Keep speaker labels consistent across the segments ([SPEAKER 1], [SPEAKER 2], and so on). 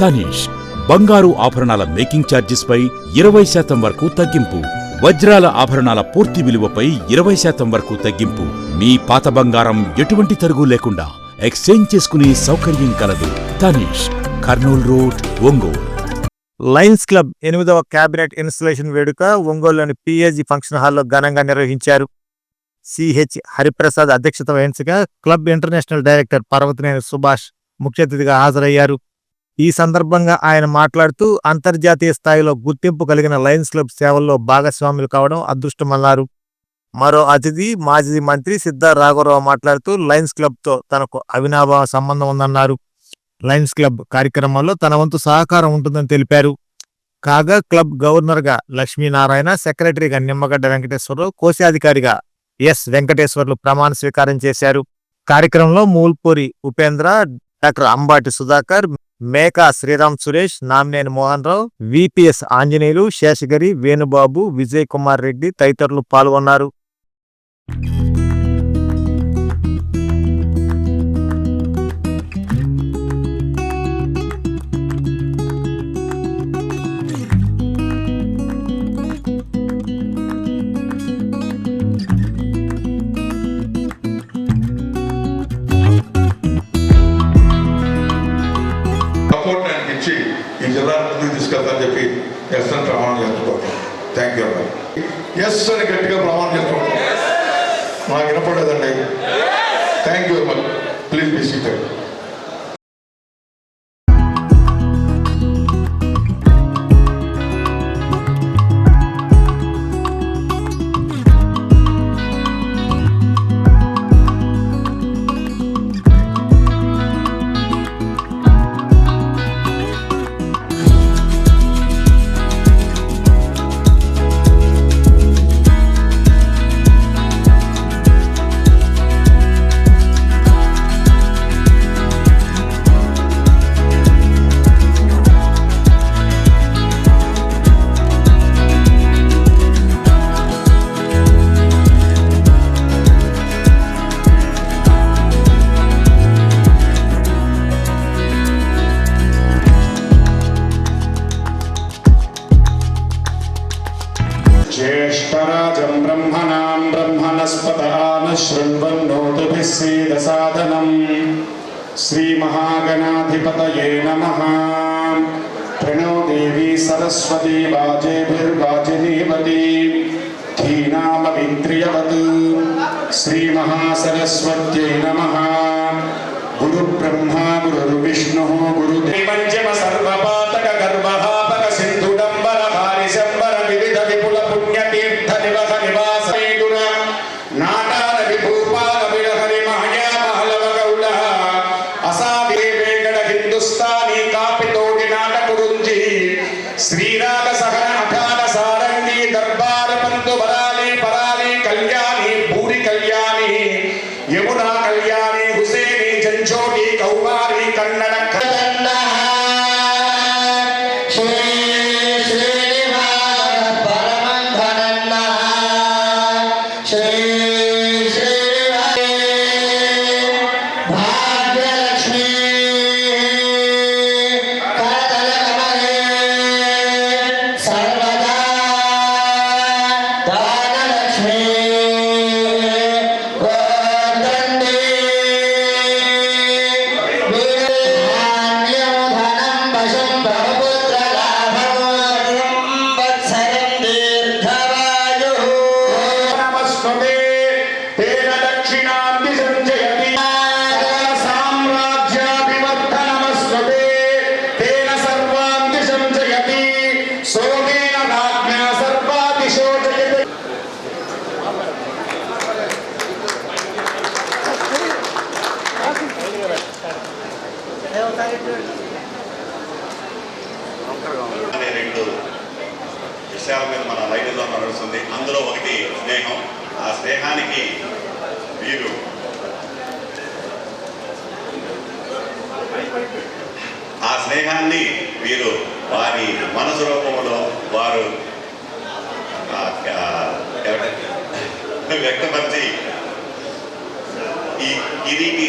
[SPEAKER 1] తనీష్ బంగారు ఆభరణాల making charges పై ఇరవై శాతం వరకు తగ్గింపు వజ్రాల ఆభరణాల పూర్తి విలువపై ఇరవై శాతం వరకు తగ్గింపు. మీ పాత బంగారం ఎటువంటి తరుగు లేకుండా ఎక్స్చేంజ్ చేసుకునే సౌకర్యం కలదు. Tanishq Kurnool road Ongole.
[SPEAKER 2] Lions club ఎనిమిదవ క్యాబినెట్ ఇన్స్టలేషన్ వేడుక ఒంగోలులోని పిఏజీ ఫంక్షన్ హాల్లో ఘనంగా నిర్వహించారు. సిహెచ్ హరిప్రసాద్ అధ్యక్షత వహించగా club international director Parvathaneni Subhash ముఖ్య అతిథిగా హాజరయ్యారు. ఈ సందర్భంగా ఆయన మాట్లాడుతూ అంతర్జాతీయ స్థాయిలో గుర్తింపు కలిగిన లయన్స్ క్లబ్ సేవల్లో భాగస్వాములు కావడం అదృష్టమన్నారు. మరో అతిథి మాజీ మంత్రి సిద్ధా రాఘవరావు మాట్లాడుతూ లయన్స్ క్లబ్తో తనకు అవినాభావ సంబంధం ఉందన్నారు. లయన్స్ క్లబ్ కార్యక్రమంలో తన వంతు సహకారం ఉంటుందని తెలిపారు. కాగా క్లబ్ గవర్నర్గా లక్ష్మీనారాయణ సెక్రటరీగా నిమ్మగడ్డ వెంకటేశ్వరరావు కోశాధికారిగా ఎస్ వెంకటేశ్వర్లు ప్రమాణ స్వీకారం చేశారు. కార్యక్రమంలో మూల్పూరి ఉపేంద్ర డాక్టర్ అంబాటి సుధాకర్ మేకా శ్రీరామ్ సురేష్ నామినేని మోహన్ రావు విపిఎస్ ఆంజనేయులు శేషగిరి వేణుబాబు విజయ్ కుమార్ రెడ్డి తదితరులు పాల్గొన్నారు.
[SPEAKER 3] వేదసాధనం
[SPEAKER 4] శ్రీమహాగణాధిపతయే నమ. ప్రణోదేవి సరస్వతి వాజేభిర్వాజినీవతి ధీనామవింద్రియవత్ శ్రీమహాసరస్వత్యై నమ. గురు బ్రహ్మా గురుర్విష్ణు గురుదేవంజమ
[SPEAKER 5] సర్వపా రెండు విషయాల మీద మన లైన్లో నడుస్తుంది. అందులో ఒకటి స్నేహం. ఆ స్నేహానికి మీరు ఆ స్నేహాన్ని వీరు వారి మనసు రూపంలో వారు వ్యక్తపరిచి ఈ కిరీటి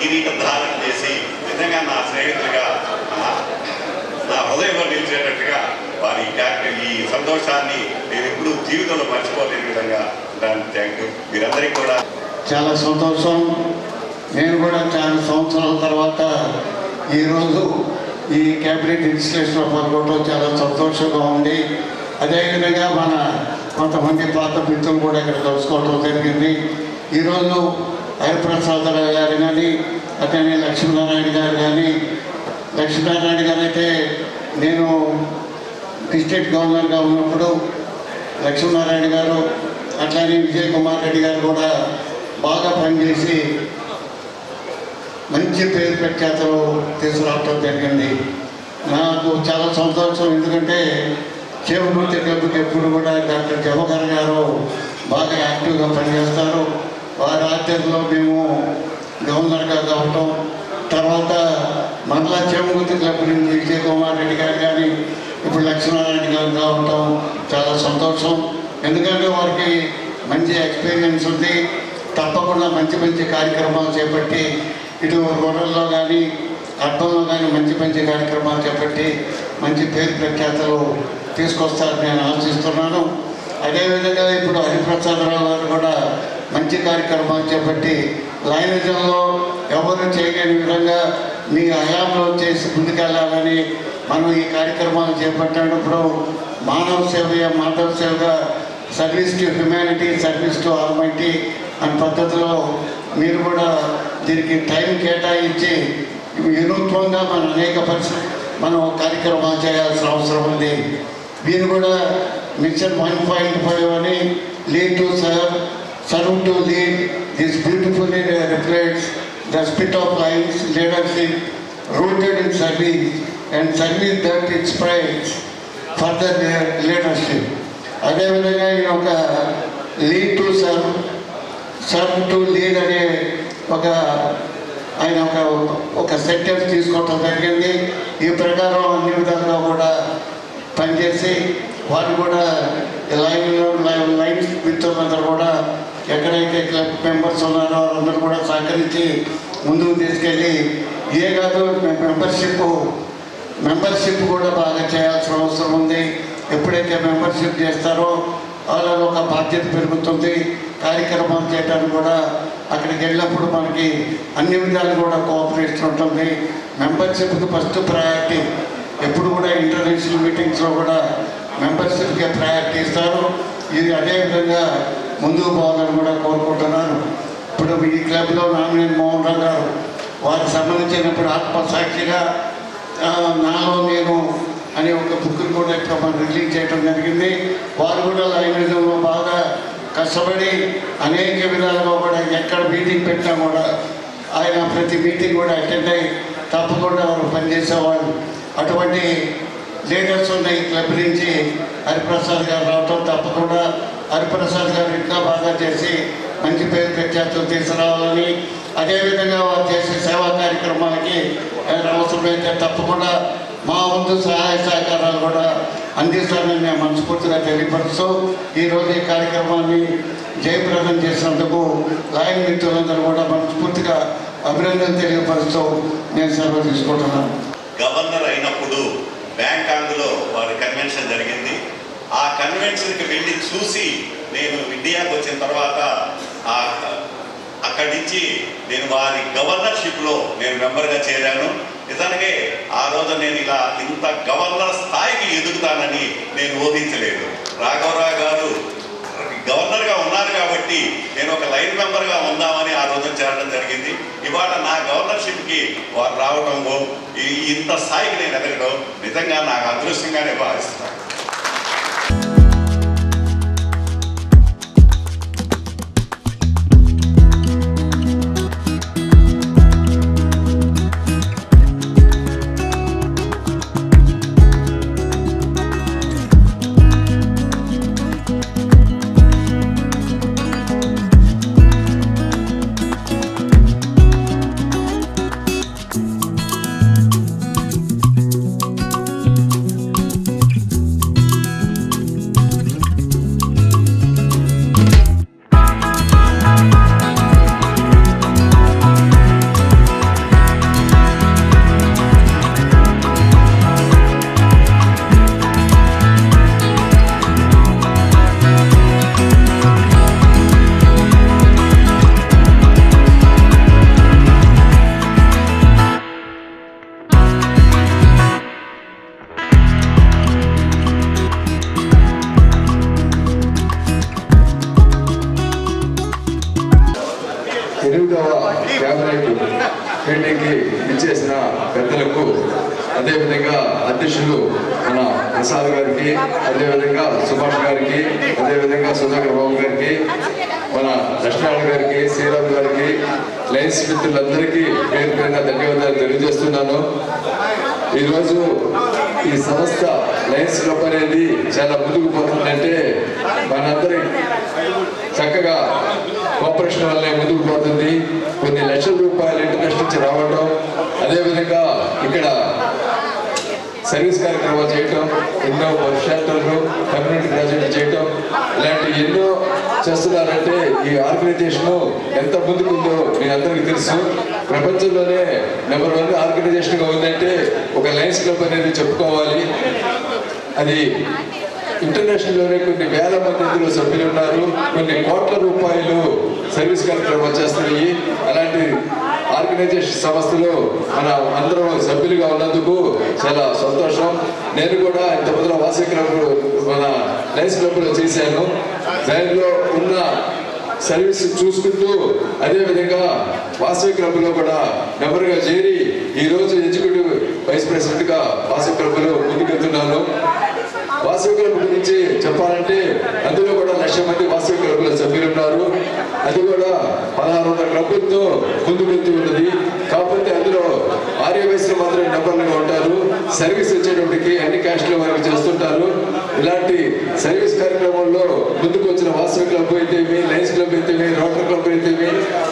[SPEAKER 5] కిరీటం ధారణ చేసి నిజంగా నా స్నేహితులుగా నా హృదయంలో నిలిచేటట్టుగా వారి ఈ
[SPEAKER 6] సంతోషాన్ని నేను ఎప్పుడు జీవితంలో మర్చిపోలేని విధంగా దాన్ని థ్యాంక్ యూ మీరందరికీ కూడా
[SPEAKER 7] చాలా సంతోషం. నేను కూడా చాలా సంవత్సరాల తర్వాత ఈరోజు ఈ క్యాబినెట్ ఇన్స్టిట్యూషన్లో పాల్గొనడం చాలా సంతోషంగా ఉంది. అదేవిధంగా మన కొంతమంది పాత మిత్రులు కూడా ఇక్కడ కలుసుకోవడం జరిగింది. ఈరోజు హరిప్రసాదరావు గారు కానీ అతని లక్ష్మీనారాయణ గారు కానీ లక్ష్మీనారాయణ గారు అయితే నేను డిస్ట్రిక్ట్ గవర్నర్గా ఉన్నప్పుడు లక్ష్మీనారాయణ గారు అట్లానే విజయ్ కుమార్ రెడ్డి గారు కూడా బాగా పనిచేసి మంచి పేరు ప్రఖ్యాతలు తీసుకురావటం జరిగింది. నాకు చాలా సంతోషం. ఎందుకంటే చేపమూర్తి క్లబ్కి ఎప్పుడు కూడా డాక్టర్ జవహర్ గారు బాగా యాక్టివ్గా పనిచేస్తారు. వారి ఆధ్వర్యంలో మేము గవర్నర్గా కావటం తర్వాత మండల చేమగుర్తి క్లబ్ నుంచి విజయ్ కుమార్ రెడ్డి గారు కానీ ఇప్పుడు లక్ష్మీనారాయణ గారు కావటం చాలా సంతోషం. ఎందుకంటే వారికి మంచి ఎక్స్పీరియన్స్ ఉంది. తప్పకుండా మంచి మంచి కార్యక్రమాలు చేపట్టి ఇటు రూరల్లో కానీ అర్బన్లో కానీ మంచి మంచి కార్యక్రమాలు చేపట్టి మంచి పేరు ప్రఖ్యాతలు తీసుకొస్తారని నేను ఆశిస్తున్నాను. అదేవిధంగా ఇప్పుడు హరిప్రసాదరావు గారు కూడా మంచి కార్యక్రమాలు చేపట్టి లైనజంలో ఎవరు చేయలేని విధంగా మీ హయాంలో చేసి ముందుకెళ్ళాలని మనం ఈ కార్యక్రమాలు చేపట్టినప్పుడు మానవ సేవ మాధవ సేవగా service to humanity service to almighty అనే పద్ధతిలో మీరు కూడా దీనికి టైం కేటాయించి వినూత్వంగా మన అనేక పరిస్థితి మనం కార్యక్రమాలు చేయాల్సిన అవసరం ఉంది. వీరు కూడా మిషన్ వన్ పాయింట్ ఫైవ్ అని lead to serve Salute to thee, this beautifully reflects the spirit of life's leadership rooted in service and service that inspires further leadership. అదేవిధంగా ఈ ఒక lead to serve serve to lead అనే ఒక ఆయన ఒక ఒక sentence తీసుకోవటం జరిగింది ఈ ప్రకారం అన్ని విధాలుగా కూడా పనిచేసి వారు కూడా లైన్లో లైన్ లైన్ మిత్రులందరూ కూడా ఎక్కడైతే క్లబ్ మెంబర్స్ ఉన్నారో వాళ్ళందరూ కూడా సహకరించి ముందుకు తీసుకెళ్ళి ఏ కాదు మెంబర్షిప్ మెంబర్షిప్ కూడా బాగా చేయాల్సిన అవసరం ఉంది. ఎప్పుడైతే మెంబర్షిప్ చేస్తారో వాళ్ళలో ఒక బాధ్యత పెరుగుతుంది. కార్యక్రమాలు చేయడానికి కూడా అక్కడికి వెళ్ళినప్పుడు మనకి అన్ని విధాలు కూడా కోఆపరేషన్ ఉంటుంది. మెంబర్షిప్కి ఫస్ట్ ప్రయారిటీ ఎప్పుడు కూడా ఇంటర్నేషనల్ మీటింగ్స్లో కూడా మెంబర్షిప్కి ప్రయారిటీ ఇస్తారు. ఇది అదేవిధంగా ముందుకు పోవాలని కూడా కోరుకుంటున్నాను ఇప్పుడు ఈ క్లబ్లో నామినేట్ మోహన్ రావు గారు వారికి సంబంధించినప్పుడు ఆత్మసాక్షిగా నాలో నేను అనే ఒక బుక్ కూడా ఇక్కడ మనం రిలీజ్ చేయడం జరిగింది. వారు కూడా లైబ్రరీలో బాగా కష్టపడి అనేక విధాలుగా కూడా ఎక్కడ మీటింగ్ పెట్టినా కూడా ఆయన ప్రతి మీటింగ్ కూడా అటెండ్ అయ్యి తప్పకుండా వారు పనిచేసేవాళ్ళు. అటువంటి లీడర్స్ ఉన్నాయి ఈ క్లబ్ నుంచి హరిప్రసాద్ గారు రావటం తప్పకుండా హరిప్రసాద్ గారు ఇంకా బాగా చేసి మంచి పేరు ప్రఖ్యాతులు తీసుకురావాలని అదేవిధంగా వారు చేసే సేవా కార్యక్రమాలకి అవసరమైతే తప్పకుండా మా వంతు సహాయ సహకారాలు కూడా అందిస్తానని నేను మనస్ఫూర్తిగా తెలియపరుస్తూ ఈరోజు ఈ కార్యక్రమాన్ని జయప్రదం చేసినందుకు లాయన్ మిత్రులందరూ కూడా మనస్ఫూర్తిగా అభినందన తెలియపరుస్తూ నేను సెలవు తీసుకుంటున్నాను.
[SPEAKER 6] గవర్నర్ అయినప్పుడు బ్యాంకాంగ్లో వారి కన్వెన్షన్ జరిగింది. ఆ కన్వెన్షన్కి వెళ్ళి చూసి నేను ఇండియాకి వచ్చిన తర్వాత అక్కడి నుంచి నేను వారి గవర్నర్షిప్లో నేను మెంబర్గా చేరాను. నిజానికి ఆ రోజు నేను ఇలా ఇంత గవర్నర్ స్థాయికి ఎదుగుతానని నేను ఊహించలేదు. రాఘవరావు గారు గవర్నర్గా ఉన్నారు కాబట్టి నేను ఒక లైన్ మెంబర్గా ఉందామని ఆ రోజు చేరడం జరిగింది. ఇవాళ నా గవర్నర్షిప్కి వారు రావడం ఇంత స్థాయికి నేను ఎదగడం నిజంగా నాకు అదృష్టంగానే భావిస్తున్నాను.
[SPEAKER 8] చేసిన పెద్దలకు అదేవిధంగా అధ్యక్షులు మన ప్రసాద్ గారికి అదేవిధంగా సుభాష్ గారికి అదేవిధంగా సుధాకర్ బాబు గారికి మన లక్ష్మణ్ గారికి శ్రీరామ్ గారికి లయన్స్ మిత్రులందరికీ పేరు పేరున ధన్యవాదాలు తెలియజేస్తున్నాను. ఈరోజు ఈ సంస్థ లయన్స్ క్లబ్ అనేది చాలా ముందుకు పోతుందంటే మనందరి చక్కగా కోఆపరేషన్ వల్లే ముందుకు పోతుంది. కొన్ని లక్షల రూపాయలు ఇంటర్నెట్ నుంచి రావడం అదేవిధంగా ఇక్కడ సర్వీస్ కార్యక్రమాలు చేయటం ఎన్నో షెల్టర్లు కమ్యూనిటీ గ్రాడ్యుయేట్ చేయటం ఇలాంటి ఎన్నో చేస్తున్నారంటే ఈ ఆర్గనైజేషన్ ఎంత ముందుకుందో మీ అందరికీ తెలుసు. ప్రపంచంలోనే నెంబర్ వన్ ఆర్గనైజేషన్గా ఉందంటే ఒక లయన్స్ క్లబ్ అనేది చెప్పుకోవాలి. అది ఇంటర్నేషనల్లోనే కొన్ని వేల మంది ఇందులో సభ్యులు ఉన్నారు. కొన్ని కోట్ల రూపాయలు సర్వీస్ కార్యక్రమం వచ్చేస్తున్నాయి అలాంటి ఆర్గనైజేషన్ సంస్థలో మన అందరం సభ్యులుగా ఉన్నందుకు చాలా సంతోషం. నేను కూడా ఇంత మొదల వాసవి క్లబ్ మన లైన్స్ క్లబ్లో చేశాను. దానిలో ఉన్న సర్వీస్ చూసుకుంటూ అదేవిధంగా వాసవి క్లబ్లో కూడా నెంబర్గా చేరి ఈ రోజు ఎగ్జిక్యూటివ్ వైస్ ప్రెసిడెంట్గా వాసవి క్లబ్లో ముందుకెళ్తున్నాను. వాసవి క్లబ్ గురించి చెప్పాలంటే అందులో కూడా లక్ష మంది వాసవి క్లబ్లో సభ్యులు ఉన్నారు. అది కూడా పదహారు వందల క్లబ్లతో ముందు ఉన్నది. కాకపోతే అందులో ఆర్య వయసులో మాత్రమే నెంబర్లుగా ఉంటారు. సర్వీస్ వచ్చేటప్పటికి అన్ని క్యాస్ట్ల వారికి చేస్తుంటారు. ఇలాంటి సర్వీస్ కార్యక్రమంలో ముందుకు వచ్చిన వాసవి క్లబ్ అయితేమి లయన్స్ క్లబ్ అయితేమి రోటర్ క్లబ్ అయితేమి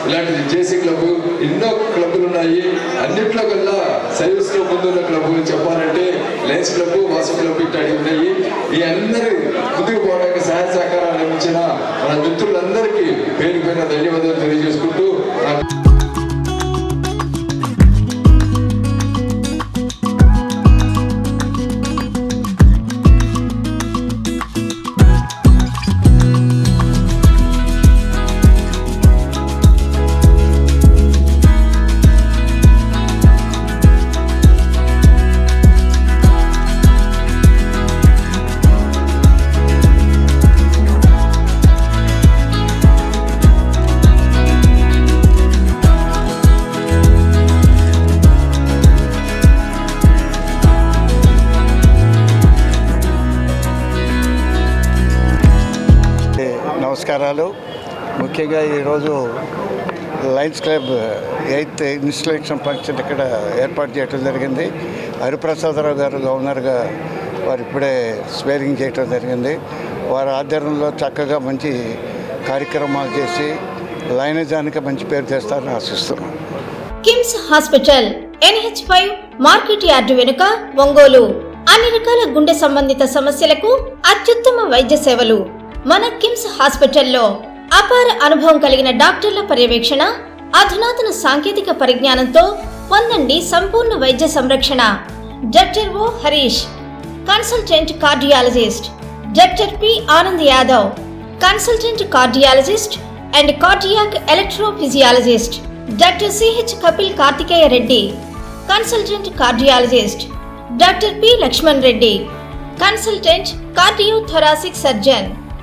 [SPEAKER 8] ఇలాంటి జేసీ క్లబ్ ఎన్నో క్లబ్లు ఉన్నాయి. అన్నింటిలో కల్లా సర్వీస్లో ముందున్న క్లబ్ చెప్పాలంటే లయన్స్ క్లబ్ వాసవి క్లబ్ ఇట్లాంటివి ఉన్నాయి. ఈ అందరి ముందుకు పోవడానికి సహాయ సహకారాలు అందించిన మన మిత్రులందరికీ పేరు పేరున ధన్యవాదాలు తెలియజేసుకుంటూ
[SPEAKER 7] నమస్కారాలు ముఖ్యంగా ఈరోజు lions club eighth installation function ఇక్కడ ఏర్పాటు చేయడం జరిగింది. హరిప్రసాదరావు గారు గవర్నర్గా వారు ఇప్పుడే స్వేరింగ్ చేయడం జరిగింది. వారి ఆధ్వర్యంలో చక్కగా మంచి కార్యక్రమాలు చేసి లైనిజానికి మంచి పేరు చేస్తారని ఆశిస్తున్నాం.
[SPEAKER 9] KIMS hospital NH five market yard వెనుక ఒంగోలు. అన్ని రకాల గుండె సంబంధిత సమస్యలకు అత్యుత్తమ వైద్య సేవలు. మన కిమ్స్ హాస్పిటల్లో అపార అనుభవం కలిగిన డాక్టర్ల పర్యవేక్షణ అధునాతన సాంకేతిక పరిజ్ఞానంతో పొందండి సంపూర్ణ వైద్య సంరక్షణ. Doctor O Harish consultant cardiologist. Doctor P Anand Yadav consultant cardiologist and cardiac electrophysiologist. Doctor CH Kapil Karthikeya Reddy consultant cardiologist. Doctor P Lakshman Reddy consultant cardio thoracic surgeon.